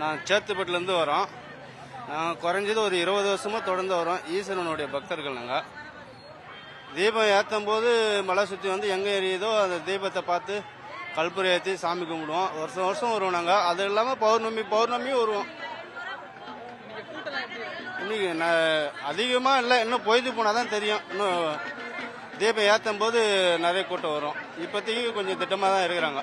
நான் சேத்துப்பட்டிலேருந்து வரோம். நாங்கள் குறைஞ்சது ஒரு இருபது வருஷமாக தொடர்ந்து வரோம். ஈஸ்வரனுடைய பக்தர்கள் நாங்கள் தீபம் ஏற்றும் போது மலை சுற்றி வந்து எங்கே எரியுதோ அந்த தீபத்தை பார்த்து கற்பூரம் ஏற்றி சாமி கும்பிடுவோம். வருஷம் வருஷம் வருவோம் நாங்கள் அது இல்லாமல் பௌர்ணமி பௌர்ணமியும் வருவோம். இன்னைக்கு நான் அதிகமாக இல்லை. இன்னும் பொய்து போனால் தான் தெரியும். இன்னும் தீபம் ஏற்றும் போது நிறைய கூட்டம் வரும். இப்போதைக்கு கொஞ்சம் திட்டமாக தான் இருக்கிறாங்க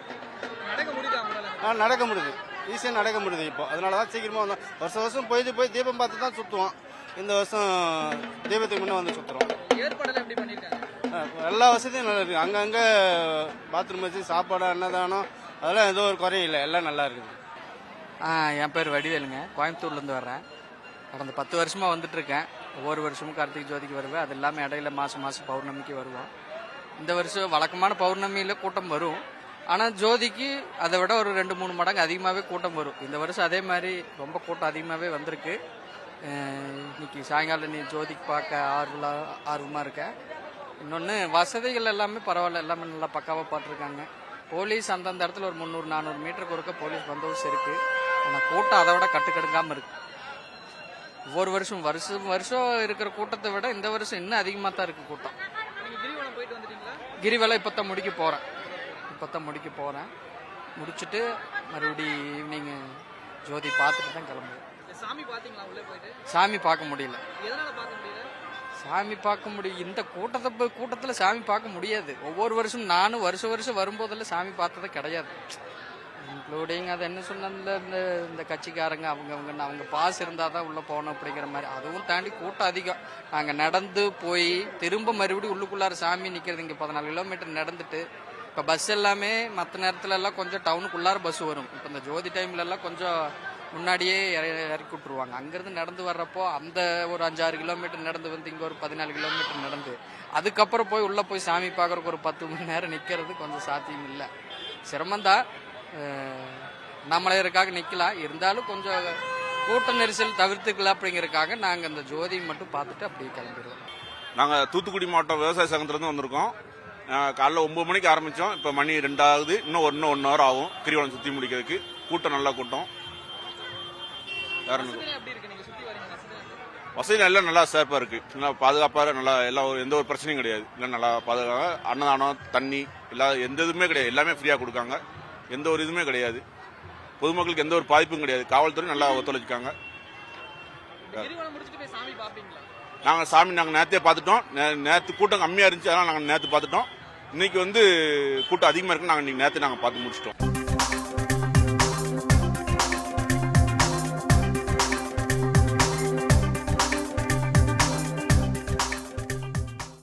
நடக்க முடியுதா. ஈஸியாக நடக்க முடியுது இப்போ. அதனால தான் சீக்கிரமாக வந்தோம் வருஷம் வருஷம் போயிட்டு போய் தீபம் பார்த்து தான் சுற்றுவோம் இந்த வருஷம் தீபத்துக்கு முன்னே வந்து சுற்றுறோம் ஏற்பாடெல்லாம் எப்படி பண்ணிருக்காங்க? எல்லா வசதியும் நல்லா இருக்குது அங்கங்கே பாத்ரூம் வச்சு சாப்பாடு அன்னதானம் அதெல்லாம் எதுவும் ஒரு குறையும் இல்லை. எல்லாம் நல்லா இருக்குது. ஆ, என் பேர் வடிவேலுங்க. கோயம்புத்தூர்லேருந்து வர்றேன். கடந்த பத்து வருஷமாக வந்துட்டு இருக்கேன். ஒவ்வொரு வருஷமும் கார்த்திகை ஜோதிக்கு வருவேன். அது இல்லாமல் இடையில மாதம் மாதம் பௌர்ணமிக்கு வருவோம். இந்த வருஷம் வழக்கமான பௌர்ணமியில் கூட்டம் வரும். ஆனால் ஜோதிக்கு அதை விட ஒரு ரெண்டு மூணு மடங்கு அதிகமாகவே கூட்டம் வரும். இந்த வருஷம் அதே மாதிரி ரொம்ப கூட்டம் அதிகமாகவே வந்திருக்கு. இன்னைக்கு சாயங்காலம் நீ ஜோதிக்கு பார்க்க ஆர்வலா ஆர்வமாக இருக்கேன் இன்னொன்று வசதிகள் எல்லாமே பரவாயில்ல. எல்லாமே நல்லா பக்காவாக பார்த்துருக்காங்க. போலீஸ் அந்தந்த இடத்துல ஒரு முந்நூறு நானூறு மீட்டருக்கு ஒருக்க போலீஸ் பந்தோபஸ்து இருக்கு. ஆனால் கூட்டம் அதை விட கட்டுக்கடுங்காமல் இருக்கு. ஒவ்வொரு வருஷம் வருஷம் வருஷம் இருக்கிற கூட்டத்தை விட இந்த வருஷம் இன்னும் அதிகமாக தான் இருக்கு கூட்டம். கிரிவலம் இப்போ தான் முடிக்க போகிறேன் இப்போ தான் முடிக்க போகிறேன் முடிச்சுட்டு மறுபடி ஈவினிங் ஜோதி பார்த்துட்டு தான் கிளம்புவேன் சாமி பாத்தீங்களா உள்ளே போயிட்டு சாமி பார்க்க முடியல பார்க்க முடியல சாமி பார்க்க முடியும் இந்த கூட்டத்தை போய் கூட்டத்தில் சாமி பார்க்க முடியாது ஒவ்வொரு வருஷம் நானும் வருஷம் வருஷம் வரும்போதெல்லாம் சாமி பார்த்தது கிடையாது இன்க்ளூடிங் அது என்ன சொன்னதுல இந்த இந்த கட்சிக்காரங்க அவங்க அவங்க அவங்க பாஸ் இருந்தால் தான் உள்ளே போகணும் அப்படிங்கிற மாதிரி அதுவும் தாண்டி கூட்டம் அதிகம் நாங்கள் நடந்து போய் திரும்ப மறுபடியும் உள்ளுக்குள்ளார சாமி நிற்கிறது இங்கே பதினாலு கிலோமீட்டர் நடந்துட்டு இப்போ பஸ் எல்லாமே மற்ற நேரத்துல எல்லாம் கொஞ்சம் டவுனுக்குள்ளார பஸ் வரும். இப்போ இந்த ஜோதி டைம்ல எல்லாம் கொஞ்சம் முன்னாடியே இற- இறக்கி விட்ருவாங்க அங்கேருந்து நடந்து வர்றப்போ அந்த ஒரு அஞ்சாறு கிலோமீட்டர் நடந்து வந்து இங்கே ஒரு பதினாலு கிலோமீட்டர் நடந்து அதுக்கப்புறம் போய் உள்ளே போய் சாமி பார்க்குறக்கு ஒரு பத்து மணி நேரம் நிற்கிறது கொஞ்சம் சாத்தியம் இல்லை. சிரமந்தான் அஹ், நம்மளையருக்காக நிற்கலாம் இருந்தாலும் கொஞ்சம் கூட்ட நெரிசல் தவிர்த்துக்கலாம் அப்படிங்கிறதுக்காக நாங்கள் இந்த ஜோதியை மட்டும் பார்த்துட்டு அப்படியே கிளம்பிடுவோம். நாங்கள் தூத்துக்குடி மாவட்டம் விவசாய சங்கத்துலேருந்து வந்திருக்கோம். காலைல ஒம்பது மணிக்கு ஆரம்பித்தோம் இப்போ மணி ரெண்டாவது இன்னும் ஒன்று இன்னும் ஒன் ஹவர் ஆகும். கிரிவலம் சுற்றி முடிக்கிறதுக்கு. கூட்டம் நல்லா கூட்டம். வேற வசதி எல்லாம் நல்லா சேஃபாக இருக்குது நல்லா பாதுகாப்பாக நல்லா எல்லா எந்த ஒரு பிரச்சனையும் கிடையாது. எல்லாம் நல்லா பாதுகாப்பாக அன்னதானம் தண்ணி எல்லா எந்த இதுவுமே கிடையாது. எல்லாமே ஃப்ரீயாக கொடுக்காங்க. எந்த ஒரு இதுவுமே கிடையாது. பொதுமக்களுக்கு எந்த ஒரு பாதிப்பும் கிடையாது. காவல்துறை நல்லா ஒத்துழைச்சிக்காங்க நாங்கள் சாமி நாங்கள் நேற்றே பார்த்துட்டோம். நே- நேற்று கூட்டம் கம்மியாக இருந்துச்சு அதனால் நாங்கள் நேற்று பார்த்துட்டோம். இன்னைக்கு வந்து கூட்டம் அதிகமாக இருக்குன்னு நாங்கள் இன்னைக்கு நேற்று நாங்கள் பார்த்து முடிச்சிட்டோம்.